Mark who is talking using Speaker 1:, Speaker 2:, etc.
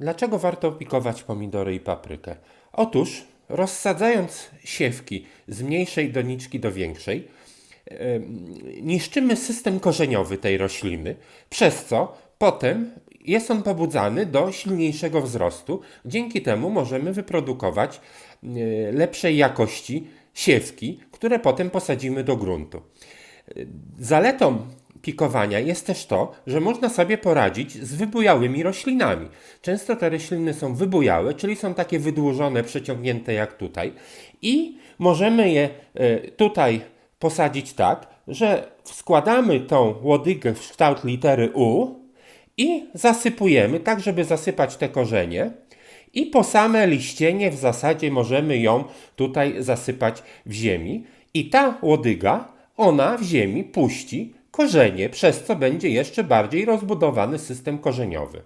Speaker 1: Dlaczego warto pikować pomidory i paprykę? Otóż, rozsadzając siewki z mniejszej doniczki do większej, niszczymy system korzeniowy tej rośliny, przez co potem jest on pobudzany do silniejszego wzrostu. Dzięki temu możemy wyprodukować e, lepszej jakości siewki, które potem posadzimy do gruntu. Zaletą pikowania jest też to, że można sobie poradzić z wybujałymi roślinami. Często te rośliny są wybujałe, czyli są takie wydłużone, przeciągnięte jak tutaj i możemy je e, tutaj posadzić tak, że składamy tą łodygę w kształt litery U i zasypujemy tak, żeby zasypać te korzenie. I po same liścienie w zasadzie możemy ją tutaj zasypać w ziemi. I ta łodyga, ona w ziemi puści korzenie, przez co będzie jeszcze bardziej rozbudowany system korzeniowy.